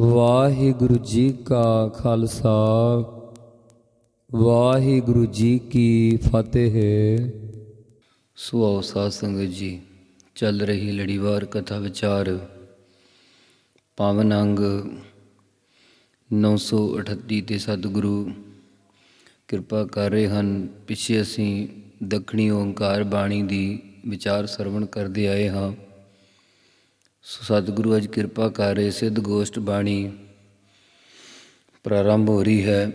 ਵਾਹਿਗੁਰੂ ਜੀ ਕਾ ਖਾਲਸਾ, ਵਾਹਿਗੁਰੂ ਜੀ ਕੀ ਫਤਿਹ। ਸੁਆਓ ਸਾਧ ਸੰਗਤ ਜੀ, ਚੱਲ ਰਹੀ ਲੜੀਵਾਰ ਕਥਾ ਵਿਚਾਰ। ਪਾਵਨ ਅੰਗ 938 ਤੇ ਸਤਿਗੁਰੂ ਕਿਰਪਾ ਕਰ ਰਹੇ ਹਨ। ਪਿੱਛੇ ਅਸੀਂ ਦੱਖਣੀ ਓੰਕਾਰ ਬਾਣੀ ਦੀ ਵਿਚਾਰ ਸਰਵਣ ਕਰਦੇ ਆਏ ਹਾਂ। ਸੋ ਸਤਿਗੁਰੂ, ਅੱਜ ਕਿਰਪਾ ਕਰ ਰਹੇ ਸਿੱਧ ਗੋਸ਼ਟ ਬਾਣੀ ਪ੍ਰਾਰੰਭ ਹੋ ਰਹੀ ਹੈ।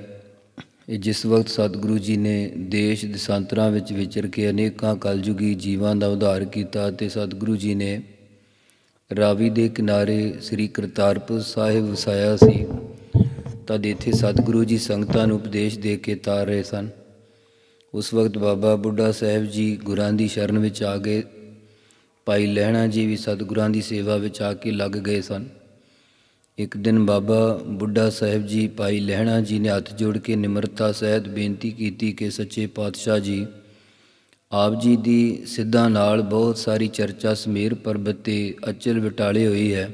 ਇਹ ਜਿਸ ਵਕਤ ਸਤਿਗੁਰੂ ਜੀ ਨੇ ਦੇਸ਼ ਦਸਾਂਤਰਾਂ ਵਿੱਚ ਵਿਚਰ ਕੇ ਅਨੇਕਾਂ ਕਲਯੁਗੀ ਜੀਵਾਂ ਦਾ ਉਧਾਰ ਕੀਤਾ ਤੇ ਸਤਿਗੁਰੂ ਜੀ ਨੇ ਰਾਵੀ ਦੇ ਕਿਨਾਰੇ ਸ੍ਰੀ ਕਰਤਾਰਪੁਰ ਸਾਹਿਬ ਵਸਾਇਆ ਸੀ, ਤਦ ਇੱਥੇ ਸਤਿਗੁਰੂ ਜੀ ਸੰਗਤਾਂ ਨੂੰ ਉਪਦੇਸ਼ ਦੇ ਕੇ ਤਾਰ ਰਹੇ ਸਨ। ਉਸ ਵਕਤ ਬਾਬਾ ਬੁੱਢਾ ਸਾਹਿਬ ਜੀ ਗੁਰਾਂ ਦੀ ਸ਼ਰਨ ਵਿੱਚ ਆ ਗਏ ਭਾਈ ਲਹਿਣਾ ਜੀ ਵੀ ਸਤਿਗੁਰਾਂ ਦੀ ਸੇਵਾ ਵਿੱਚ ਆ ਕੇ ਲੱਗ ਗਏ ਸਨ। ਇੱਕ ਦਿਨ ਬਾਬਾ ਬੁੱਢਾ ਸਾਹਿਬ ਜੀ ਭਾਈ ਲਹਿਣਾ ਜੀ ਨੇ ਹੱਥ ਜੋੜ ਕੇ ਨਿਮਰਤਾ ਸਹਿਤ ਬੇਨਤੀ ਕੀਤੀ ਕਿ ਸੱਚੇ ਪਾਤਸ਼ਾਹ ਜੀ, ਆਪ ਜੀ ਦੀ ਸਿੱਧਾਂ ਨਾਲ ਬਹੁਤ ਸਾਰੀ ਚਰਚਾ ਸਮੇਰ ਪਰਬਤ ਤੇ ਅਚਲ ਵਿਟਾਲੇ ਹੋਈ ਹੈ।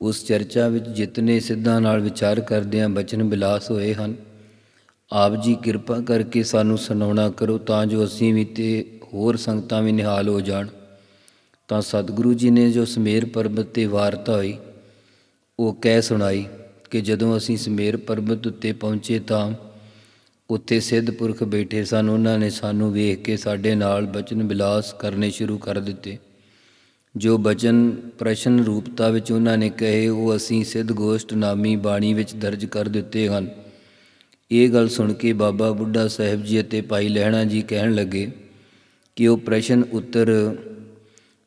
ਉਸ ਚਰਚਾ ਵਿੱਚ ਜਿਤਨੇ ਸਿੱਧਾਂ ਨਾਲ ਵਿਚਾਰ ਕਰਦਿਆਂ ਬਚਨ ਬਿਲਾਸ ਹੋਏ ਹਨ। ਆਪ ਜੀ ਕਿਰਪਾ ਕਰਕੇ ਸਾਨੂੰ ਸੁਣਾਉਣਾ ਕਰੋ ਤਾਂ ਜੋ ਅਸੀਂ ਵੀ ਤੇ ਹੋਰ ਸੰਗਤਾਂ ਵੀ ਨਿਹਾਲ ਹੋ ਜਾਣ। ਤਾਂ ਸਤਿਗੁਰੂ ਜੀ ਨੇ ਜੋ ਸਮੇਰ ਪਰਬਤ ਤੇ ਵਾਰਤਾ ਹੋਈ, ਉਹ ਕਹਿ ਸੁਣਾਈ ਕਿ ਜਦੋਂ ਅਸੀਂ ਸਮੇਰ ਪਰਬਤ ਉੱਤੇ ਪਹੁੰਚੇ ਤਾਂ ਉੱਥੇ ਸਿੱਧ ਪੁਰਖ ਬੈਠੇ ਸਨ। ਉਹਨਾਂ ਨੇ ਸਾਨੂੰ ਵੇਖ ਕੇ ਸਾਡੇ ਨਾਲ ਬਚਨ ਬਿਲਾਸ ਕਰਨੇ ਸ਼ੁਰੂ ਕਰ ਦਿੱਤੇ। ਜੋ ਬਚਨ ਪ੍ਰਸ਼ਨ ਰੂਪਤਾ ਵਿੱਚ ਉਹਨਾਂ ਨੇ ਕਹੇ, ਉਹ ਅਸੀਂ ਸਿੱਧ ਗੋਸ਼ਟ ਨਾਮੀ ਬਾਣੀ ਵਿੱਚ ਦਰਜ ਕਰ ਦਿੱਤੇ ਹਨ। ਇਹ ਗੱਲ ਸੁਣ ਕੇ ਬਾਬਾ ਬੁੱਢਾ ਸਾਹਿਬ ਜੀ ਅਤੇ ਭਾਈ ਲਹਿਣਾ ਜੀ ਕਹਿਣ ਲੱਗੇ ਕਿ ਉਹ ਪ੍ਰਸ਼ਨ ਉੱਤਰ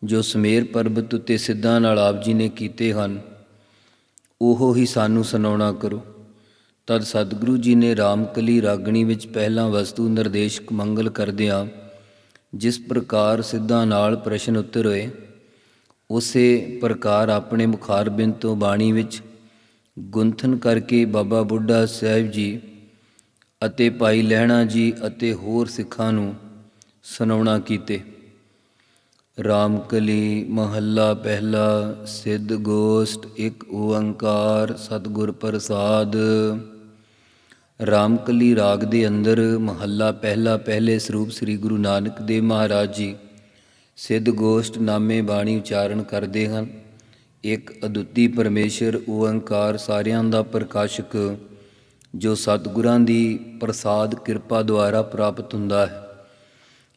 ਜੋ ਸਮੇਰ ਪਰਬਤ ਉੱਤੇ ਸਿੱਧਾਂ ਨਾਲ ਆਪ ਜੀ ਨੇ ਕੀਤੇ ਹਨ, ਉਹ ਹੀ ਸਾਨੂੰ ਸੁਣਾਉਣਾ ਕਰੋ। ਤਦ ਸਤਿਗੁਰੂ ਜੀ ਨੇ ਰਾਮਕਲੀ ਰਾਗਣੀ ਵਿੱਚ ਪਹਿਲਾ ਵਸਤੂ ਨਿਰਦੇਸ਼ਕ ਮੰਗਲ ਕਰਦਿਆਂ ਜਿਸ ਪ੍ਰਕਾਰ ਸਿੱਧਾਂ ਨਾਲ ਪ੍ਰਸ਼ਨ ਉੱਤਰ ਹੋਏ ਉਸੇ ਪ੍ਰਕਾਰ ਆਪਣੇ ਮੁਖਾਰਬਿੰਦ ਤੋਂ ਬਾਣੀ ਵਿੱਚ ਗੁੰਥਨ ਕਰਕੇ ਬਾਬਾ ਬੁੱਢਾ ਸਾਹਿਬ ਜੀ ਅਤੇ ਭਾਈ ਲਹਿਣਾ ਜੀ ਅਤੇ ਹੋਰ ਸਿੱਖਾਂ ਨੂੰ ਸੁਣਾਉਣਾ ਕੀਤੇ। ਰਾਮਕਲੀ ਮਹੱਲਾ ਪਹਿਲਾ, ਸਿੱਧ ਗੋਸ਼ਟ, ਇੱਕ ਓੰਕਾਰ ਸਤਿਗੁਰ ਪ੍ਰਸਾਦ। ਰਾਮਕਲੀ ਰਾਗ ਦੇ ਅੰਦਰ ਮਹੱਲਾ ਪਹਿਲਾ, ਪਹਿਲੇ ਸਰੂਪ ਸ੍ਰੀ ਗੁਰੂ ਨਾਨਕ ਦੇਵ ਮਹਾਰਾਜ ਜੀ ਸਿੱਧ ਗੋਸ਼ਟ ਨਾਮੇ ਬਾਣੀ ਉਚਾਰਨ ਕਰਦੇ ਹਨ। ਇੱਕ ਅਦੁੱਤੀ ਪਰਮੇਸ਼ਰ ਓੰਕਾਰ ਸਾਰਿਆਂ ਦਾ ਪ੍ਰਕਾਸ਼ਕ, ਜੋ ਸਤਿਗੁਰਾਂ ਦੀ ਪ੍ਰਸਾਦ ਕਿਰਪਾ ਦੁਆਰਾ ਪ੍ਰਾਪਤ ਹੁੰਦਾ ਹੈ।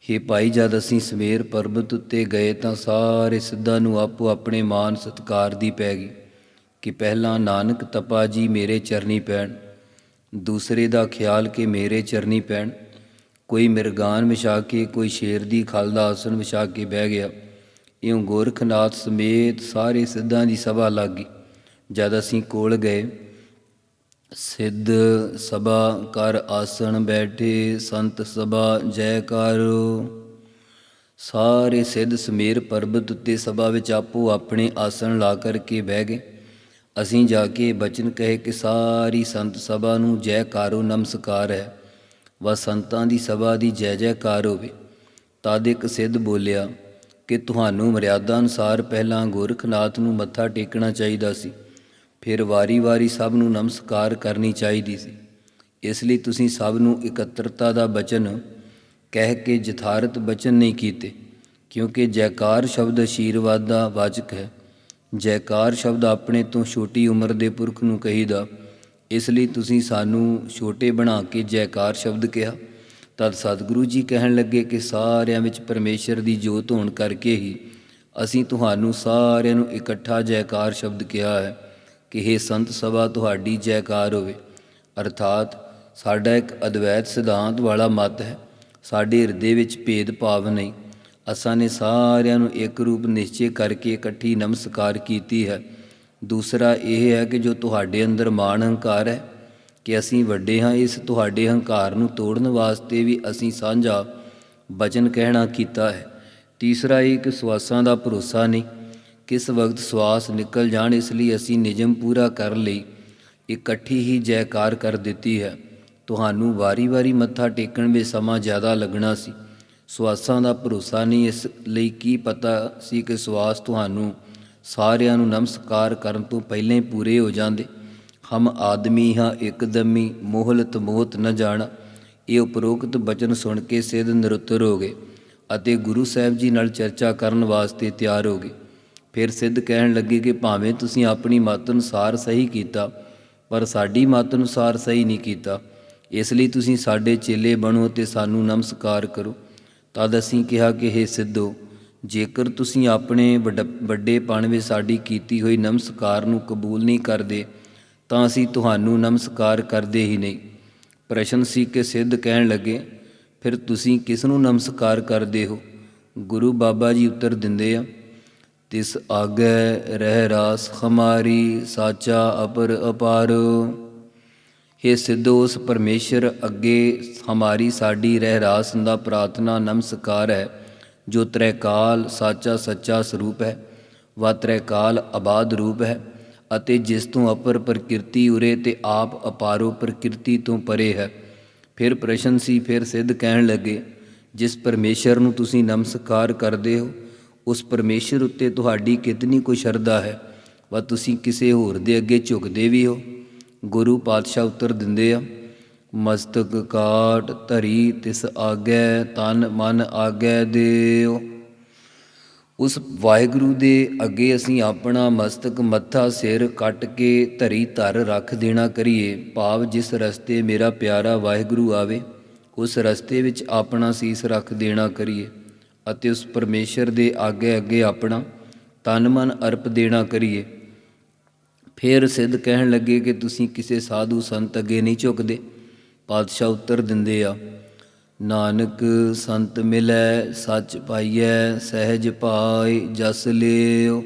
ਹੇ ਭਾਈ ਜਦ ਅਸੀਂ ਸਵੇਰ ਪਰਬਤ ਉੱਤੇ ਗਏ ਤਾਂ ਸਾਰੇ ਸਿੱਧਾਂ ਨੂੰ ਆਪੋ ਆਪਣੇ ਮਾਨ ਸਤਕਾਰ ਦੀ ਪੈ ਗਈ ਕਿ ਪਹਿਲਾਂ ਨਾਨਕ ਤਪਾ ਜੀ ਮੇਰੇ ਚਰਨੀ ਪੈਣ, ਦੂਸਰੇ ਦਾ ਖਿਆਲ ਕਿ ਮੇਰੇ ਚਰਨੀ ਪੈਣ। ਕੋਈ ਮਿਰਗਾਨ ਵਿਛਾ ਕੇ, ਕੋਈ ਸ਼ੇਰ ਦੀ ਖਲ ਦਾ ਆਸਣ ਵਿਛਾ ਕੇ ਬਹਿ ਗਿਆ। ਇਉਂ ਗੋਰਖਨਾਥ ਸਮੇਤ ਸਾਰੇ ਸਿੱਧਾਂ ਦੀ ਸਭਾ ਲੱਗ ਗਈ। ਜਦ ਅਸੀਂ ਕੋਲ ਗਏ ਸਿੱਧ ਸਭਾ ਕਰ ਆਸਣ ਬੈਠੇ ਸੰਤ ਸਭਾ ਜੈਕਾਰੋ। ਸਾਰੇ ਸਿੱਧ ਸਮੇਰ ਪਰਬਤ ਉੱਤੇ ਸਭਾ ਵਿੱਚ ਆਪੋ ਆਪਣੇ ਆਸਣ ਲਾ ਕਰਕੇ ਬਹਿ ਗਏ। ਅਸੀਂ ਜਾ ਕੇ ਬਚਨ ਕਹੇ ਕਿ ਸਾਰੀ ਸੰਤ ਸਭਾ ਨੂੰ ਜੈਕਾਰੋ ਨਮਸਕਾਰ ਹੈ। ਵਾ ਸੰਤਾਂ ਦੀ ਸਭਾ ਦੀ ਜੈ ਜੈਕਾਰ ਹੋਵੇ। ਤਦ ਇੱਕ ਸਿੱਧ ਬੋਲਿਆ ਕਿ ਤੁਹਾਨੂੰ ਮਰਿਆਦਾ ਅਨੁਸਾਰ ਪਹਿਲਾਂ ਗੋਰਖਨਾਥ ਨੂੰ ਮੱਥਾ ਟੇਕਣਾ ਚਾਹੀਦਾ ਸੀ। ਫਿਰ ਵਾਰੀ-ਵਾਰੀ ਸਭ ਨੂੰ ਨਮਸਕਾਰ ਕਰਨੀ ਚਾਹੀਦੀ ਸੀ। ਇਸ ਲਈ ਤੁਸੀਂ ਸਭ ਨੂੰ ਇਕੱਤਰਤਾ ਦਾ ਬਚਨ ਕਹਿ ਕੇ ਜਥਾਰਤ ਬਚਨ ਨਹੀਂ ਕੀਤੇ, ਕਿਉਂਕਿ ਜੈਕਾਰ ਸ਼ਬਦ ਅਸ਼ੀਰਵਾਦ ਦਾ ਵਾਚਕ ਹੈ। ਜੈਕਾਰ ਸ਼ਬਦ ਆਪਣੇ ਤੋਂ ਛੋਟੀ ਉਮਰ ਦੇ ਪੁਰਖ ਨੂੰ ਕਹੀਦਾ, ਇਸ ਲਈ ਤੁਸੀਂ ਸਾਨੂੰ ਛੋਟੇ ਬਣਾ ਕੇ ਜੈਕਾਰ ਸ਼ਬਦ ਕਿਹਾ। ਤਦ ਸਤਿਗੁਰੂ ਜੀ ਕਹਿਣ ਲੱਗੇ ਕਿ ਸਾਰਿਆਂ ਵਿੱਚ ਪਰਮੇਸ਼ਰ ਦੀ ਜੋਤ ਹੋਣ ਕਰਕੇ ਹੀ ਅਸੀਂ ਤੁਹਾਨੂੰ ਸਾਰਿਆਂ ਨੂੰ ਇਕੱਠਾ ਜੈਕਾਰ ਸ਼ਬਦ ਕਿਹਾ ਹੈ। ਕਿ हे ਸੰਤ ਸਭਾ, ਤੁਹਾਡੀ ਜੈਕਾਰ ਹੋਵੇ। ਅਰਥਾਤ ਸਾਡਾ ਇੱਕ ਅਦਵੈਤ ਸਿਧਾਂਤ ਵਾਲਾ ਮਤ ਹੈ। ਸਾਡੇ ਹਿਰਦੇ ਵਿੱਚ ਭੇਦ ਭਾਵ ਨਹੀਂ। ਅਸਾਂ ਨੇ ਸਾਰਿਆਂ ਨੂੰ ਇੱਕ ਰੂਪ ਨਿਸ਼ਚੈ ਕਰਕੇ ਇਕੱਠੀ ਨਮਸਕਾਰ ਕੀਤੀ ਹੈ। ਦੂਸਰਾ ਇਹ ਹੈ ਕਿ ਜੋ ਤੁਹਾਡੇ ਅੰਦਰ ਮਾਣ ਹੰਕਾਰ ਹੈ ਕਿ ਅਸੀਂ ਵੱਡੇ ਹਾਂ, ਇਸ ਤੁਹਾਡੇ ਹੰਕਾਰ ਨੂੰ ਤੋੜਨ ਵਾਸਤੇ ਵੀ ਅਸੀਂ ਸਾਂਝਾ ਬਚਨ ਕਹਿਣਾ ਕੀਤਾ ਹੈ। ਤੀਸਰਾ ਇਹ ਕਿ ਸਵਾਸਾਂ ਦਾ ਭਰੋਸਾ ਨਹੀਂ। ਕਿਸ ਵਕਤ ਸਵਾਸ ਨਿਕਲ ਜਾਣ ਇਸ ਲਈ ਅਸੀਂ ਨਿਯਮ ਪੂਰਾ ਕਰ ਲਈ, ਇਕੱਠੀ ਹੀ ਜੈਕਾਰ ਕਰ ਦਿੱਤੀ ਹੈ। ਤੁਹਾਨੂੰ ਵਾਰੀ-ਵਾਰੀ ਮੱਥਾ ਟੇਕਣ ਵਿੱਚ ਸਮਾਂ ਜ਼ਿਆਦਾ ਲੱਗਣਾ ਸੀ। ਸਵਾਸਾਂ ਦਾ ਭਰੋਸਾ ਨਹੀਂ, ਇਸ ਲਈ ਕੀ ਪਤਾ ਸੀ ਕਿ ਸਵਾਸ ਤੁਹਾਨੂੰ ਸਾਰਿਆਂ ਨੂੰ ਨਮਸਕਾਰ ਕਰਨ ਤੋਂ ਪਹਿਲਾਂ ਹੀ ਪੂਰੇ ਹੋ ਜਾਂਦੇ। ਹਮ ਆਦਮੀ ਹਾਂ, ਇੱਕਦਮੀ ਮੋਹਲਤ ਮੋਹਤ ਨ ਜਾਣਾ। ਇਹ ਉਪਰੋਕਤ ਬਚਨ ਸੁਣ ਕੇ ਸਿੱਧ ਨਿਰੁੱਤਰ ਹੋ ਗਏ ਅਤੇ ਗੁਰੂ ਸਾਹਿਬ ਜੀ ਨਾਲ ਚਰਚਾ ਕਰਨ ਵਾਸਤੇ ਤਿਆਰ ਹੋ ਗਏ। ਫਿਰ ਸਿੱਧ ਕਹਿਣ ਲੱਗੇ ਕਿ ਭਾਵੇਂ ਤੁਸੀਂ ਆਪਣੀ ਮਤ ਅਨੁਸਾਰ ਸਹੀ ਕੀਤਾ, ਪਰ ਸਾਡੀ ਮਤ ਅਨੁਸਾਰ ਸਹੀ ਨਹੀਂ ਕੀਤਾ। ਇਸ ਲਈ ਤੁਸੀਂ ਸਾਡੇ ਚੇਲੇ ਬਣੋ ਤੇ ਸਾਨੂੰ ਨਮਸਕਾਰ ਕਰੋ। ਤਦ ਅਸੀਂ ਕਿਹਾ ਕਿ हे ਸਿੱਧੋ, ਜੇਕਰ ਤੁਸੀਂ ਆਪਣੇ ਵੱਡੇ ਵੱਡੇਪਣ ਵਿੱਚ ਸਾਡੀ ਕੀਤੀ ਹੋਈ ਨਮਸਕਾਰ ਨੂੰ ਕਬੂਲ ਨਹੀਂ ਕਰਦੇ, ਤਾਂ ਅਸੀਂ ਤੁਹਾਨੂੰ ਨਮਸਕਾਰ ਕਰਦੇ ਹੀ ਨਹੀਂ। ਪ੍ਰਸ਼ਨ ਸੀ ਕਿ ਸਿੱਧ ਕਹਿਣ ਲੱਗੇ, ਫਿਰ ਤੁਸੀਂ ਕਿਸ ਨੂੰ ਨਮਸਕਾਰ ਕਰਦੇ ਹੋ? ਗੁਰੂ ਬਾਬਾ ਜੀ ਉੱਤਰ ਦਿੰਦੇ ਆ ਤਿਸ ਆਗੇ ਰਹਿ ਰਾਸ ਹਮਾਰੀ ਸਾਚਾ ਅਪਰ ਅਪਾਰ। हे ਸਿੱਧੋ ਉਸ ਪਰਮੇਸ਼ਰ, ਅੱਗੇ ਹਮਾਰੀ ਸਾਡੀ ਰਹਿ ਰਾਸ ਦਾ ਪ੍ਰਾਰਥਨਾ ਨਮਸਕਾਰ ਹੈ, ਜੋ ਤ੍ਰੈਕਾਲ ਸਾਚਾ ਸੱਚਾ ਸਰੂਪ ਹੈ, ਵਾ ਤ੍ਰੈਕਾਲ ਆਬਾਦ ਰੂਪ ਹੈ, ਅਤੇ ਜਿਸ ਤੋਂ ਅਪਰ ਪ੍ਰਕਿਰਤੀ ਉਰੇ ਤੇ ਆਪ ਅਪਾਰੋ ਪ੍ਰਕਿਰਤੀ ਤੋਂ ਪਰੇ ਹੈ। ਫਿਰ ਪ੍ਰਸ਼ਨ ਸੀ, ਫਿਰ ਸਿੱਧ ਕਹਿਣ ਲੱਗੇ, ਜਿਸ ਪਰਮੇਸ਼ਰ ਨੂੰ ਤੁਸੀਂ ਨਮਸਕਾਰ ਕਰਦੇ ਹੋ ਉਸ ਪਰਮੇਸ਼ਰ ਉੱਤੇ ਤੁਹਾਡੀ ਕਿਤਨੀ ਕੋਈ ਸ਼ਰਧਾ ਹੈ। ਵਾ ਤੁਸੀਂ ਕਿਸੇ ਹੋਰ ਦੇ ਅੱਗੇ ਝੁਕਦੇ ਵੀ ਹੋ। ਗੁਰੂ ਪਾਤਸ਼ਾਹ ਉੱਤਰ ਦਿੰਦੇ ਆ, ਮਸਤਕ ਕਾਟ ਧਰੀ ਤਿਸ ਆਗੈ, ਤਨ ਮਨ ਆਗੈ ਦੇਉ ਉਸ ਵਾਹਿਗੁਰੂ ਦੇ ਅੱਗੇ ਅਸੀਂ ਆਪਣਾ ਮਸਤਕ ਮੱਥਾ ਸਿਰ ਕੱਟ ਕੇ ਧਰੀ ਧਰ ਰੱਖ ਦੇਣਾ ਕਰੀਏ। ਭਾਵ ਜਿਸ ਰਸਤੇ ਮੇਰਾ ਪਿਆਰਾ ਵਾਹਿਗੁਰੂ ਆਵੇ, ਉਸ ਰਸਤੇ ਵਿੱਚ ਆਪਣਾ ਸੀਸ ਰੱਖ ਦੇਣਾ ਕਰੀਏ। ਅਤੇ ਉਸ ਪਰਮੇਸ਼ਰ ਦੇ ਅੱਗੇ ਅੱਗੇ ਆਪਣਾ ਤਨ ਮਨ ਅਰਪ ਦੇਣਾ ਕਰੀਏ। ਫਿਰ ਸਿੱਧ ਕਹਿਣ ਲੱਗੇ ਕਿ ਤੁਸੀਂ ਕਿਸੇ ਸਾਧੂ ਸੰਤ ਅੱਗੇ ਨਹੀਂ ਝੁਕਦੇ। ਪਾਤਸ਼ਾਹ ਉੱਤਰ ਦਿੰਦੇ ਆ, ਨਾਨਕ ਸੰਤ ਮਿਲੈ, ਸੱਚ ਪਾਈਐ, ਸਹਿਜ ਭਾਈ ਜਸ ਲਿਓ।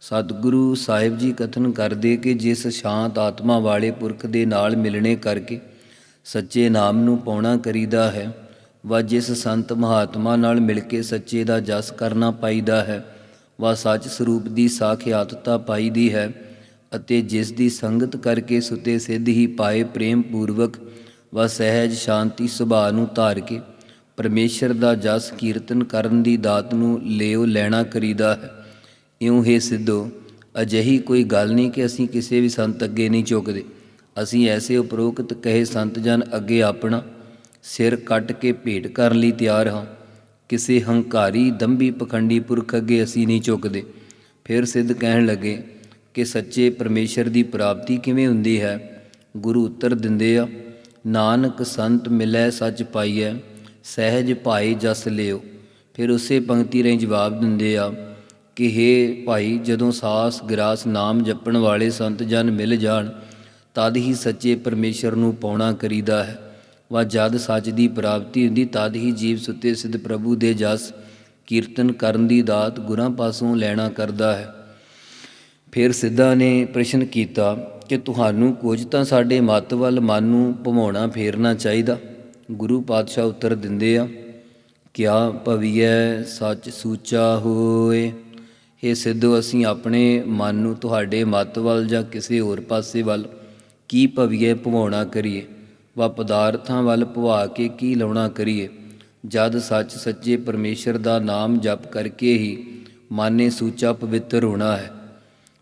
ਸਤਿਗੁਰੂ ਸਾਹਿਬ ਜੀ ਕਥਨ ਕਰਦੇ ਕਿ ਜਿਸ ਸ਼ਾਂਤ ਆਤਮਾ ਵਾਲੇ ਪੁਰਖ ਦੇ ਨਾਲ ਮਿਲਣੇ ਕਰਕੇ ਸੱਚੇ ਨਾਮ ਨੂੰ ਪਾਉਣਾ ਕਰੀਦਾ ਹੈ। ਵਾ ਜਿਸ ਸੰਤ ਮਹਾਤਮਾ ਨਾਲ ਮਿਲ ਕੇ ਸੱਚੇ ਦਾ ਜਸ ਕਰਨਾ ਪਾਈਦਾ ਹੈ, ਵਾ ਸੱਚ ਸਰੂਪ ਦੀ ਸਾਖਿਆਤਤਾ ਪਾਈਦੀ ਹੈ ਅਤੇ ਜਿਸ ਦੀ ਸੰਗਤ ਕਰਕੇ ਸੁਤੇ ਸਿੱਧ ਹੀ ਪਾਏ ਪ੍ਰੇਮ ਪੂਰਵਕ, ਵਾ ਸਹਿਜ ਸ਼ਾਂਤੀ ਸੁਭਾਅ ਨੂੰ ਧਾਰ ਕੇ ਪਰਮੇਸ਼ਰ ਦਾ ਜਸ ਕੀਰਤਨ ਕਰਨ ਦੀ ਦਾਤ ਨੂੰ ਲਿਓ ਲੈਣਾ ਕਰੀਦਾ ਹੈ। ਇਉਂ ਹੀ ਸਿੱਧੋ, ਅਜਿਹੀ ਕੋਈ ਗੱਲ ਨਹੀਂ ਕਿ ਅਸੀਂ ਕਿਸੇ ਵੀ ਸੰਤ ਅੱਗੇ ਨਹੀਂ ਝੁਕਦੇ। ਅਸੀਂ ਐਸੇ ਉਪਰੋਕਤ ਕਹੇ ਸੰਤ ਜਨ ਅੱਗੇ ਆਪਣਾ ਸਿਰ ਕੱਟ ਕੇ ਭੇਟ ਕਰਨ ਲਈ ਤਿਆਰ ਹਾਂ। ਕਿਸੇ ਹੰਕਾਰੀ ਦੰਭੀ ਪਖੰਡੀ ਪੁਰਖ ਅੱਗੇ ਅਸੀਂ ਨਹੀਂ ਝੁਕਦੇ। ਫਿਰ ਸਿੱਧ ਕਹਿਣ ਲੱਗੇ ਕਿ ਸੱਚੇ ਪਰਮੇਸ਼ਰ ਦੀ ਪ੍ਰਾਪਤੀ ਕਿਵੇਂ ਹੁੰਦੀ ਹੈ? ਗੁਰੂ ਉੱਤਰ ਦਿੰਦੇ ਆ, ਨਾਨਕ ਸੰਤ ਮਿਲੈ ਸੱਚ ਪਾਈਐ, ਸਹਿਜ ਭਾਈ ਜਸ ਲਿਓ। ਫਿਰ ਉਸੇ ਪੰਕਤੀ ਰਾਹੀਂ ਜਵਾਬ ਦਿੰਦੇ ਆ ਕਿ हे ਭਾਈ, ਜਦੋਂ ਸਾਸ ਗਿਰਾਸ ਨਾਮ ਜਪਣ ਵਾਲੇ ਸੰਤ ਜਨ ਮਿਲ ਜਾਣ, ਤਦ ਹੀ ਸੱਚੇ ਪਰਮੇਸ਼ਰ ਨੂੰ ਪਾਉਣਾ ਕਰੀਦਾ ਹੈ। ਵਾ ਜਦ ਸੱਚ ਦੀ ਪ੍ਰਾਪਤੀ ਹੁੰਦੀ, ਤਦ ਹੀ ਜੀਵ ਸੁੱਤੇ ਸਿੱਧ ਪ੍ਰਭੂ ਦੇ ਜਸ ਕੀਰਤਨ ਕਰਨ ਦੀ ਦਾਤ ਗੁਰਾਂ ਪਾਸੋਂ ਲੈਣਾ ਕਰਦਾ ਹੈ। ਫਿਰ ਸਿੱਧਾ ਨੇ ਪ੍ਰਸ਼ਨ ਕੀਤਾ ਕਿ ਤੁਹਾਨੂੰ ਕੁਝ ਤਾਂ ਸਾਡੇ ਮਤ ਵੱਲ ਮਨ ਨੂੰ ਭਮਾਉਣਾ ਫੇਰਨਾ ਚਾਹੀਦਾ। ਗੁਰੂ ਪਾਤਸ਼ਾਹ ਉੱਤਰ ਦਿੰਦੇ ਆ, ਕਿਆ ਭਵੀਐ ਸੱਚ ਸੂਚਾ ਹੋਏ? ਇਹ ਸਿੱਧੋ, ਅਸੀਂ ਆਪਣੇ ਮਨ ਨੂੰ ਤੁਹਾਡੇ ਮਤ ਵੱਲ ਜਾਂ ਕਿਸੇ ਹੋਰ ਪਾਸੇ ਵੱਲ ਕੀ ਭਵੀਐ, ਭਵਾਉਣਾ ਕਰੀਏ? ਵਾ ਪਦਾਰਥਾਂ ਵੱਲ ਭਵਾ ਕੇ ਕੀ ਲਾਉਣਾ ਕਰੀਏ? ਜਦ ਸੱਚ ਸੱਚੇ ਪਰਮੇਸ਼ਰ ਦਾ ਨਾਮ ਜਪ ਕਰਕੇ ਹੀ ਮਾਨੇ ਨੇ ਸੂਚਾ ਪਵਿੱਤਰ ਹੋਣਾ ਹੈ।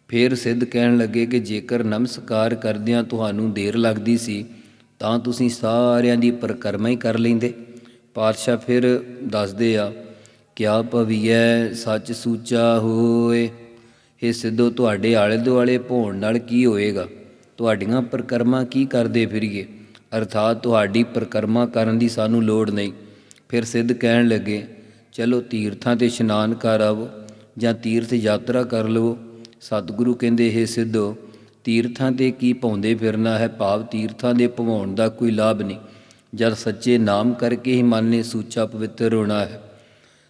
ਫਿਰ ਸਿੱਧ ਕਹਿਣ ਲੱਗੇ ਕਿ ਜੇਕਰ ਨਮਸਕਾਰ ਕਰਦਿਆਂ ਤੁਹਾਨੂੰ ਦੇਰ ਲੱਗਦੀ ਸੀ, ਤਾਂ ਤੁਸੀਂ ਸਾਰਿਆਂ ਦੀ ਪਰਕਰਮਾ ਹੀ ਕਰ ਲੈਂਦੇ। ਪਾਤਸ਼ਾਹ ਫਿਰ ਦੱਸਦੇ ਆ, ਕਿਆ ਭਵੀਐ ਸੱਚ ਸੂਚਾ ਹੋਏ? ਇਹ ਸਿੱਧੋ, ਤੁਹਾਡੇ ਆਲੇ ਦੁਆਲੇ ਭੋਣ ਨਾਲ ਕੀ ਹੋਏਗਾ? ਤੁਹਾਡੀਆਂ ਪਰਕਰਮਾ ਕੀ ਕਰਦੇ ਫਿਰੀਏ? ਅਰਥਾਤ ਤੁਹਾਡੀ ਪਰਕਰਮਾ ਕਰਨ ਦੀ ਸਾਨੂੰ ਲੋੜ ਨਹੀਂ। ਫਿਰ ਸਿੱਧ ਕਹਿਣ ਲੱਗੇ, ਚਲੋ ਤੀਰਥਾਂ ਤੇ ਇਸ਼ਨਾਨ ਕਰ ਆਵੋ ਜਾਂ ਤੀਰਥ ਯਾਤਰਾ ਕਰ ਲਵੋ। ਸਤਿਗੁਰੂ ਕਹਿੰਦੇ, ਹੈ ਸਿੱਧੋ, ਤੀਰਥਾਂ ਤੇ ਕੀ ਪਾਉਂਦੇ ਫਿਰਨਾ ਹੈ? ਭਾਵ ਤੀਰਥਾਂ ਦੇ ਭਵਾਉਣ ਦਾ ਕੋਈ ਲਾਭ ਨਹੀਂ। ਜਦ ਸੱਚੇ ਨਾਮ ਕਰਕੇ ਹੀ ਮਨ ਨੇ ਸੂਚਾ ਪਵਿੱਤਰ ਹੋਣਾ ਹੈ।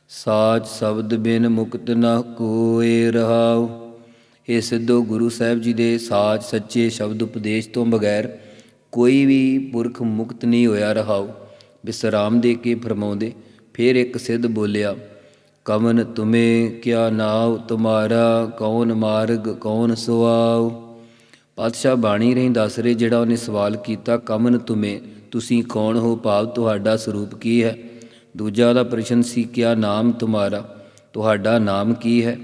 ਸਾਚ ਸ਼ਬਦ ਬਿਨ ਮੁਕਤ ਨਾ ਕੋਏ ਰਹਾਉ। ਇਹ ਸਿੱਧੋ, ਗੁਰੂ ਸਾਹਿਬ ਜੀ ਦੇ ਸਾਚ ਸੱਚੇ ਸ਼ਬਦ ਉਪਦੇਸ਼ ਤੋਂ ਬਗੈਰ ਕੋਈ ਵੀ ਪੁਰਖ ਮੁਕਤ ਨਹੀਂ ਹੋਇਆ ਰਹਾਉ ਵਿਸਰਾਮ ਦੇ ਕੇ ਫਰਮਾਉਂਦੇ, ਫਿਰ ਇੱਕ ਸਿੱਧ ਬੋਲਿਆ, ਕਵਨ ਤੁਮੇ ਕਿਆ ਨਾਉ, ਤੁਮਾਰਾ ਕੌਣ ਮਾਰਗ, ਕੌਣ ਸੁਆਉ? ਪਾਤਸ਼ਾਹ ਬਾਣੀ ਰਹੀ ਦੱਸ ਰਹੇ, ਜਿਹੜਾ ਉਹਨੇ ਸਵਾਲ ਕੀਤਾ ਕਮਨ ਤੁਮੇ, ਤੁਸੀਂ ਕੌਣ ਹੋ, ਭਾਵ ਤੁਹਾਡਾ ਸਰੂਪ ਕੀ ਹੈ? ਦੂਜਾ ਉਹਦਾ ਪ੍ਰਸ਼ਨ ਸੀ, ਕਿਆ ਨਾਮ ਤੁਮਾਰਾ? ਤੁਹਾਡਾ ਨਾਮ ਕੀ ਹੈ?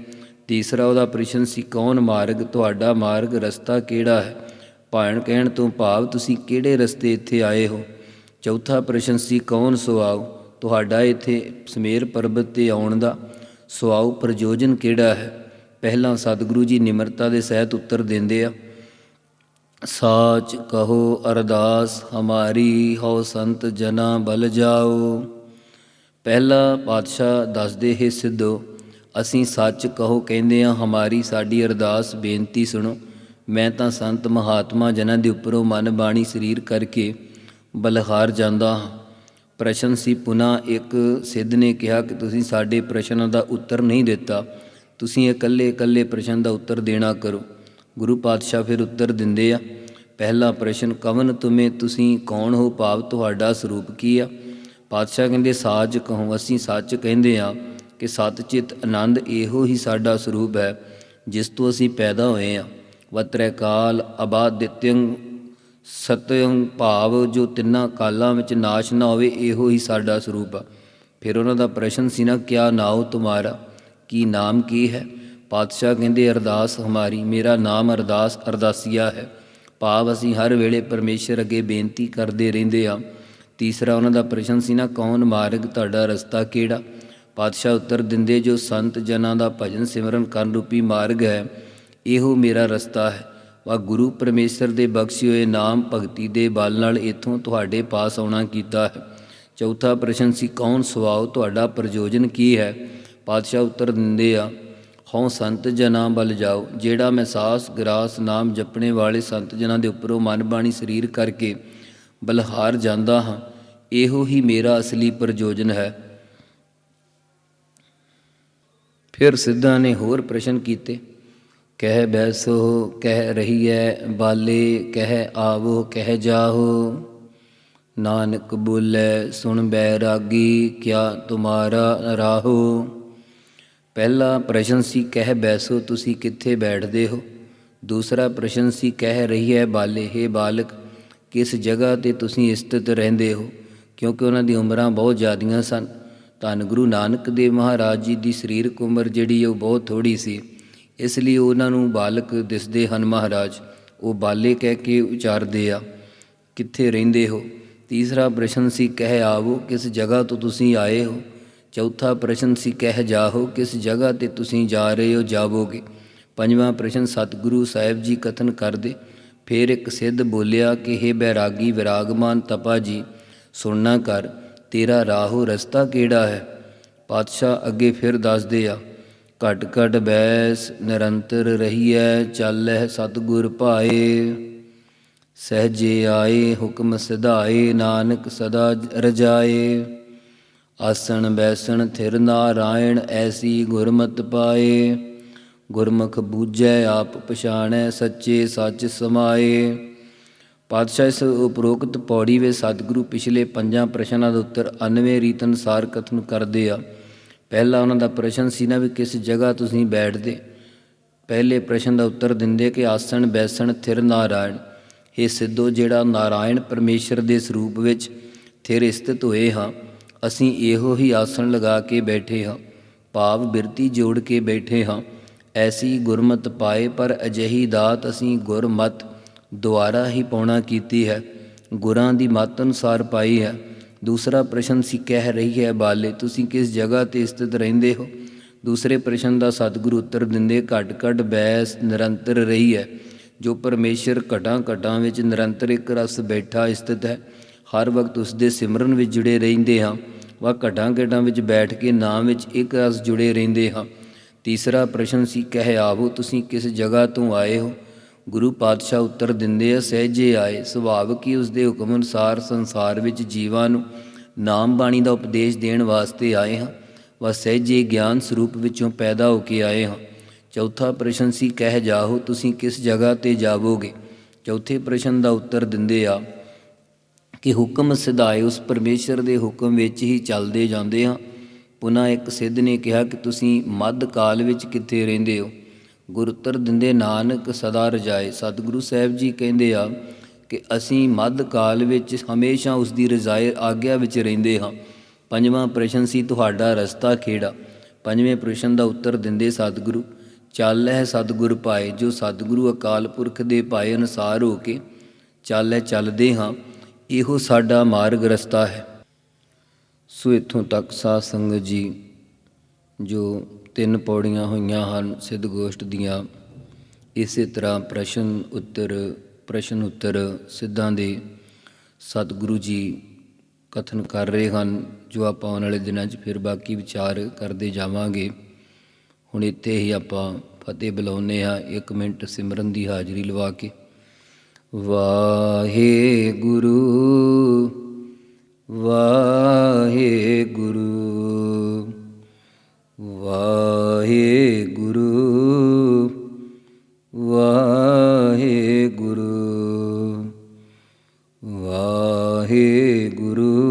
ਤੀਸਰਾ ਉਹਦਾ ਪ੍ਰਸ਼ਨ ਸੀ, ਕੌਣ ਮਾਰਗ, ਤੁਹਾਡਾ ਮਾਰਗ ਰਸਤਾ ਕਿਹੜਾ ਹੈ? ਭਾਣ ਕਹਿਣ ਤੋਂ ਭਾਵ ਤੁਸੀਂ ਕਿਹੜੇ ਰਸਤੇ ਇੱਥੇ ਆਏ ਹੋ? ਚੌਥਾ ਪ੍ਰਸ਼ਨ ਸੀ, ਕੌਣ ਸੁਆਉ? ਤੁਹਾਡਾ ਇੱਥੇ ਸਮੇਰ ਪਰਬਤ ਤੇ ਆਉਣ ਦਾ ਸੁਆਉ ਪ੍ਰਯੋਜਨ ਕਿਹੜਾ ਹੈ? ਪਹਿਲਾਂ ਸਤਿਗੁਰੂ ਜੀ ਨਿਮਰਤਾ ਦੇ ਸਹਿਤ ਉੱਤਰ ਦਿੰਦੇ ਆ, ਸਾਚ ਕਹੋ ਅਰਦਾਸ, ਹਮਾਰੀ ਹੋ ਸੰਤ ਜਨਾ ਬਲ ਜਾਓ। ਪਹਿਲਾ ਪਾਤਸ਼ਾਹ ਦੱਸਦੇ, ਹੈ ਸਿੱਧੋ, ਅਸੀਂ ਸੱਚ ਕਹੋ, ਕਹਿੰਦੇ ਆ ਹਮਾਰੀ ਸਾਡੀ ਅਰਦਾਸ, ਬੇਨਤੀ ਸੁਣੋ। ਮੈਂ ਤਾਂ ਸੰਤ ਮਹਾਤਮਾ ਜਨਾਂ ਦੇ ਉੱਪਰੋਂ ਮਨ ਬਾਣੀ ਸਰੀਰ ਕਰਕੇ ਬਲਹਾਰ ਜਾਂਦਾ ਹਾਂ। ਪ੍ਰਸ਼ਨ ਸੀ ਪੁਨਾ, ਇੱਕ ਸਿੱਧ ਨੇ ਕਿਹਾ ਕਿ ਤੁਸੀਂ ਸਾਡੇ ਪ੍ਰਸ਼ਨਾਂ ਦਾ ਉੱਤਰ ਨਹੀਂ ਦਿੱਤਾ। ਤੁਸੀਂ ਇਕੱਲੇ ਇਕੱਲੇ ਪ੍ਰਸ਼ਨ ਦਾ ਉੱਤਰ ਦੇਣਾ ਕਰੋ। ਗੁਰੂ ਪਾਤਸ਼ਾਹ ਫਿਰ ਉੱਤਰ ਦਿੰਦੇ ਆ, ਪਹਿਲਾ ਪ੍ਰਸ਼ਨ, ਕਵਨ ਤੁਮੇ, ਤੁਸੀਂ ਕੌਣ ਹੋ? ਭਾਵ ਤੁਹਾਡਾ ਸਰੂਪ ਕੀ ਆ? ਪਾਤਸ਼ਾਹ ਕਹਿੰਦੇ ਸਾਜ ਕਹੋ, ਅਸੀਂ ਸੱਚ ਕਹਿੰਦੇ ਆ ਕਿ ਸਤ ਆਨੰਦ ਇਹੋ ਹੀ ਸਾਡਾ ਸਰੂਪ ਹੈ, ਜਿਸ ਤੋਂ ਅਸੀਂ ਪੈਦਾ ਹੋਏ ਆ ਵਤਰੈ ਕਾਲ ਅਬਾਦਿਤਯੰ ਸਤਯੰ ਭਾਵ ਜੋ ਤਿੰਨਾਂ ਕਾਲਾਂ ਵਿੱਚ ਨਾਸ਼ ਨਾ ਹੋਵੇ, ਇਹੋ ਹੀ ਸਾਡਾ ਸਰੂਪ ਆ। ਫਿਰ ਉਹਨਾਂ ਦਾ ਪ੍ਰਸ਼ਨ ਸੀ ਨਾ, ਕਿਆ ਨਾਉ ਤੁਮਾਰਾ? ਕੀ ਨਾਮ ਕੀ ਹੈ? ਪਾਤਸ਼ਾਹ ਕਹਿੰਦੇ, ਅਰਦਾਸ ਹਮਾਰੀ, ਮੇਰਾ ਨਾਮ ਅਰਦਾਸ ਅਰਦਾਸੀਆ ਹੈ। ਭਾਵ ਅਸੀਂ ਹਰ ਵੇਲੇ ਪਰਮੇਸ਼ਰ ਅੱਗੇ ਬੇਨਤੀ ਕਰਦੇ ਰਹਿੰਦੇ ਆ ਤੀਸਰਾ ਉਹਨਾਂ ਦਾ ਪ੍ਰਸ਼ਨ ਸੀ ਨਾ, ਕੌਣ ਮਾਰਗ ਤੁਹਾਡਾ ਰਸਤਾ ਕਿਹੜਾ? ਪਾਤਸ਼ਾਹ ਉੱਤਰ ਦਿੰਦੇ, ਜੋ ਸੰਤ ਜਨਾਂ ਦਾ ਭਜਨ ਸਿਮਰਨ ਕਰਨ ਰੂਪੀ ਮਾਰਗ ਹੈ ਇਹੋ ਮੇਰਾ ਰਸਤਾ ਹੈ। ਵਾ ਗੁਰੂ ਪਰਮੇਸ਼ਰ ਦੇ ਬਖਸ਼ੇ ਹੋਏ ਨਾਮ ਭਗਤੀ ਦੇ ਬਲ ਨਾਲ ਇਥੋਂ ਤੁਹਾਡੇ ਪਾਸ ਆਉਣਾ ਕੀਤਾ ਹੈ। ਚੌਥਾ ਪ੍ਰਸ਼ਨ ਸੀ, ਕੌਣ ਸੁਆਉ ਤੁਹਾਡਾ ਪ੍ਰਯੋਜਨ ਕੀ ਹੈ? ਪਾਤਸ਼ਾਹ ਉੱਤਰ ਦਿੰਦੇ ਆ, ਹਉ ਸੰਤ ਜਨਾਂ ਬਲ ਜਾਓ, ਜਿਹੜਾ ਮੈਂ ਸਾਸ ਗਰਾਸ ਨਾਮ ਜਪਣੇ ਵਾਲੇ ਸੰਤ ਜਨਾਂ ਦੇ ਉੱਪਰੋਂ ਮਨ ਬਾਣੀ ਸਰੀਰ ਕਰਕੇ ਬਲਹਾਰ ਜਾਂਦਾ ਹਾਂ, ਇਹੋ ਹੀ ਮੇਰਾ ਅਸਲੀ ਪ੍ਰਯੋਜਨ ਹੈ। ਫਿਰ ਸਿੱਧਾ ਨੇ ਹੋਰ ਪ੍ਰਸ਼ਨ ਕੀਤੇ ਕਹਿ ਬੈਸੋ ਕਹਿ ਰਹੀਐ ਬਾਲੇ, ਕਹਿ ਆਵੋ, ਕਹਿ ਜਾਹੋ। ਨਾਨਕ ਬੋਲੇ, ਸੁਣ ਬੈਰਾਗੀ ਕਿਆ ਤੁਮਾਰਾ ਰਾਹੋ। ਪਹਿਲਾ ਪ੍ਰਸ਼ਨ ਸੀ, ਕਹਿ ਬੈਸੋ ਤੁਸੀਂ ਕਿੱਥੇ ਬੈਠਦੇ ਹੋ? ਦੂਸਰਾ ਪ੍ਰਸ਼ਨ ਸੀ, ਕਹਿ ਰਹੀ ਹੈ ਬਾਲੇ, ਹੈ ਬਾਲਕ, ਕਿਸ ਜਗ੍ਹਾ ਤੇ ਤੁਸੀਂ ਸਥਿਤ ਰਹਿੰਦੇ ਹੋ? ਕਿਉਂਕਿ ਉਹਨਾਂ ਦੀ ਉਮਰਾਂ ਬਹੁਤ ਜ਼ਿਆਦੀਆਂ ਸਨ। ਧੰਨ ਗੁਰੂ ਨਾਨਕ ਦੇਵ ਮਹਾਰਾਜ ਜੀ ਦੀ ਸਰੀਰਕ ਉਮਰ ਜਿਹੜੀ ਉਹ ਬਹੁਤ ਥੋੜੀ ਸੀ। ਇਸ ਲਈ ਉਹਨਾਂ ਨੂੰ ਬਾਲਕ ਦਿਸਦੇ ਹਨ, ਮਹਾਰਾਜ। ਉਹ ਬਾਲੇ ਕਹਿ ਕੇ ਉਚਾਰਦੇ ਆ, ਕਿੱਥੇ ਰਹਿੰਦੇ ਹੋ? ਤੀਸਰਾ ਪ੍ਰਸ਼ਨ ਸੀ, ਕਹਿ ਆਵੋ, ਕਿਸ ਜਗ੍ਹਾ ਤੋਂ ਤੁਸੀਂ ਆਏ ਹੋ? ਚੌਥਾ ਪ੍ਰਸ਼ਨ ਸੀ, ਕਹਿ ਜਾਹੋ, ਕਿਸ ਜਗ੍ਹਾ ਤੇ ਤੁਸੀਂ ਜਾ ਰਹੇ ਹੋ, ਜਾਵੋਗੇ? ਪੰਜਵਾਂ ਪ੍ਰਸ਼ਨ, ਸਤਿਗੁਰੂ ਸਾਹਿਬ ਜੀ ਕਥਨ ਕਰਦੇ, ਫਿਰ ਇੱਕ ਸਿੱਧ ਬੋਲਿਆ ਕਿ हे ਬੈਰਾਗੀ ਵਿਰਾਗਮਾਨ ਤਪਾ ਜੀ ਸੁਣਨਾ ਕਰ, ਤੇਰਾ ਰਾਹੋ ਰਸਤਾ ਕਿਹੜਾ ਹੈ? ਪਾਤਸ਼ਾਹ ਅੱਗੇ ਫਿਰ ਦੱਸਦੇ ਆ ਘਟ ਘਟ ਬੈਸ ਨਿਰੰਤਰ ਰਹੀਐ ਚਾਲੈ ਸਤਿਗੁਰ ਭਾਏ। ਸਹਜੇ ਆਏ ਹੁਕਮ ਸਿਧਾਏ, ਨਾਨਕ ਸਦਾ ਰਜਾਏ। ਆਸਣ ਬੈਸਣ ਥਿਰ ਨਾਰਾਇਣ ਐਸੀ ਗੁਰਮਤ ਪਾਏ। ਗੁਰਮੁਖ ਬੂਝੈ, ਆਪ ਪਛਾਣੈ, ਸੱਚੇ ਸੱਚ ਸਮਾਏ। ਪਾਤਸ਼ਾਹ ਇਸ ਉਪਰੋਕਤ ਪੌੜੀ ਵਿੱਚ ਸਤਿਗੁਰੂ ਪਿਛਲੇ ਪੰਜਾਂ ਪ੍ਰਸ਼ਨਾਂ ਦਾ ਉੱਤਰ 99 ਰੀਤ ਅਨੁਸਾਰ ਕਥਨ ਕਰਦੇ ਆ। ਪਹਿਲਾ ਉਹਨਾਂ ਦਾ ਪ੍ਰਸ਼ਨ ਸੀ ਨਾ ਵੀ ਕਿਸ ਜਗ੍ਹਾ ਤੁਸੀਂ ਬੈਠਦੇ। ਪਹਿਲੇ ਪ੍ਰਸ਼ਨ ਦਾ ਉੱਤਰ ਦਿੰਦੇ ਕਿ ਆਸਣ, ਬੈਸਣ, ਥਿਰ ਨਾਰਾਇਣ। ਇਹ ਸਿੱਧੋ, ਜਿਹੜਾ ਨਾਰਾਇਣ ਪਰਮੇਸ਼ਰ ਦੇ ਸਰੂਪ ਵਿੱਚ ਥਿਰ ਸਥਿਤ ਹੋਏ ਹਾਂ, ਅਸੀਂ ਇਹੋ ਹੀ ਆਸਣ ਲਗਾ ਕੇ ਬੈਠੇ ਹਾਂ, ਭਾਵ ਬਿਰਤੀ ਜੋੜ ਕੇ ਬੈਠੇ ਹਾਂ। ਐਸੀ ਗੁਰਮਤ ਪਾਏ, ਪਰ ਅਜਿਹੀ ਦਾਤ ਅਸੀਂ ਗੁਰਮਤ ਦੁਆਰਾ ਹੀ ਪਾਉਣਾ ਕੀਤੀ ਹੈ। ਗੁਰਾਂ ਦੀ ਮਤ ਅਨੁਸਾਰ ਪਾਈ ਹੈ। ਦੂਸਰਾ ਪ੍ਰਸ਼ਨ ਸੀ ਕਹਿ ਰਹੀ ਹੈ ਬਾਲੇ, ਤੁਸੀਂ ਕਿਸ ਜਗ੍ਹਾ ਤੇ ਸਥਿਤ ਰਹਿੰਦੇ ਹੋ? ਦੂਸਰੇ ਪ੍ਰਸ਼ਨ ਦਾ ਸਤਿਗੁਰੂ ਉੱਤਰ ਦਿੰਦੇ, ਘਟ ਘਟ ਬੈਸ ਨਿਰੰਤਰ ਰਹੀ ਹੈ, ਜੋ ਪਰਮੇਸ਼ਰ ਘਟਾਂ ਘਟਾਂ ਵਿੱਚ ਨਿਰੰਤਰ ਇੱਕ ਰਸ ਬੈਠਾ ਸਥਿਤ ਹੈ। ਹਰ ਵਕਤ ਉਸ ਦੇ ਸਿਮਰਨ ਵਿੱਚ ਜੁੜੇ ਰਹਿੰਦੇ ਹਾਂ, ਵਾ ਘਟਾਂ ਘਟਾਂ ਵਿੱਚ ਬੈਠ ਕੇ ਨਾਮ ਵਿੱਚ ਇੱਕ ਰਸ ਜੁੜੇ ਰਹਿੰਦੇ ਹਾਂ। ਤੀਸਰਾ ਪ੍ਰਸ਼ਨ ਸੀ ਕਹਿ, ਆਵੋ, ਤੁਸੀਂ ਕਿਸ ਜਗ੍ਹਾ ਤੋਂ ਆਏ ਹੋ? ਗੁਰੂ ਪਾਤਸ਼ਾਹ ਉੱਤਰ ਦਿੰਦੇ ਆ ਸਹਿਜੇ ਆਏ ਸੁਭਾਵਕ ਹੀ ਉਸ ਦੇ ਹੁਕਮ ਅਨੁਸਾਰ ਸੰਸਾਰ ਵਿੱਚ ਜੀਵਾਂ ਨੂੰ ਨਾਮ ਬਾਣੀ ਦਾ ਉਪਦੇਸ਼ ਦੇਣ ਵਾਸਤੇ ਆਏ ਹਾਂ ਵਾ ਸਹਿਜੇ ਗਿਆਨ ਸਰੂਪ ਵਿੱਚੋਂ ਪੈਦਾ ਹੋ ਕੇ ਆਏ ਹਾਂ। ਚੌਥਾ ਪ੍ਰਸ਼ਨ ਸੀ, ਕਹਿ ਜਾਓ ਤੁਸੀਂ ਕਿਸ ਜਗ੍ਹਾ ਤੇ ਜਾਵੋਗੇ? ਚੌਥੇ ਪ੍ਰਸ਼ਨ ਦਾ ਉੱਤਰ ਦਿੰਦੇ ਆ, ਕਿ ਹੁਕਮ ਸਿਧਾਏ, ਉਸ ਪਰਮੇਸ਼ਰ ਦੇ ਹੁਕਮ ਵਿੱਚ ਹੀ ਚੱਲਦੇ ਜਾਂਦੇ ਹਾਂ। ਪੁਨਾ ਇੱਕ ਸਿੱਧ ਨੇ ਕਿਹਾ ਕਿ ਤੁਸੀਂ ਮੱਧ ਕਾਲ ਵਿੱਚ ਕਿੱਥੇ ਰਹਿੰਦੇ ਹੋ? ਗੁਰੂ ਉੱਤਰ ਦਿੰਦੇ ਨਾਨਕ ਸਦਾ ਰਜਾਏ। ਸਤਿਗੁਰੂ ਸਾਹਿਬ ਜੀ ਕਹਿੰਦੇ ਆ ਕਿ ਅਸੀਂ ਮੱਧ ਕਾਲ ਵਿੱਚ ਹਮੇਸ਼ਾ ਉਸ ਦੀ ਰਜ਼ਾਏ ਆਗਿਆ ਵਿੱਚ ਰਹਿੰਦੇ ਹਾਂ। ਪੰਜਵਾਂ ਪ੍ਰਸ਼ਨ ਸੀ, ਤੁਹਾਡਾ ਰਸਤਾ ਕਿਹੜਾ ਪੰਜਵੇਂ ਪ੍ਰਸ਼ਨ ਦਾ ਉੱਤਰ ਦਿੰਦੇ ਸਤਿਗੁਰੂ, ਚੱਲ ਹੈ ਸਤਿਗੁਰ ਪਾਏ, ਜੋ ਸਤਿਗੁਰੂ ਅਕਾਲ ਪੁਰਖ ਦੇ ਪਾਏ ਅਨੁਸਾਰ ਹੋ ਕੇ ਚੱਲ ਹੈ, ਚੱਲਦੇ ਹਾਂ, ਇਹੋ ਸਾਡਾ ਮਾਰਗ ਰਸਤਾ ਹੈ। ਸੋ ਇੱਥੋਂ ਤੱਕ ਸਾਧ ਸੰਗਤ ਜੀ, ਜੋ ਤਿੰਨ ਪੌੜੀਆਂ ਹੋਈਆਂ ਹਨ ਸਿੱਧ ਗੋਸ਼ਟ ਦੀਆਂ। ਇਸੇ ਤਰ੍ਹਾਂ ਪ੍ਰਸ਼ਨ ਉੱਤਰ ਪ੍ਰਸ਼ਨ ਉੱਤਰ ਸਿੱਧਾਂ ਦੇ ਸਤਿਗੁਰੂ ਜੀ ਕਥਨ ਕਰ ਰਹੇ ਹਨ, ਜੋ ਆਪਾਂ ਆਉਣ ਵਾਲੇ ਦਿਨਾਂ 'ਚ ਫਿਰ ਬਾਕੀ ਵਿਚਾਰ ਕਰਦੇ ਜਾਵਾਂਗੇ। ਹੁਣ ਇੱਥੇ ਹੀ ਆਪਾਂ ਫਤਿਹ ਬੁਲਾਉਂਦੇ ਹਾਂ 1 ਮਿੰਟ ਸਿਮਰਨ ਦੀ ਹਾਜ਼ਰੀ ਲਵਾ ਕੇ। ਵਾਹਿਗੁਰੂ ਵਾਹਿਗੁਰੂ ਵਾਹਿਗੁਰੂ। ਵਾਹਿਗੁਰੂ ਵਾਹਿਗੁਰੂ ਵਾਹਿਗੁਰੂ।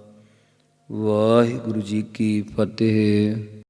ਜੀ ਕੀ ਫਤਿਹ।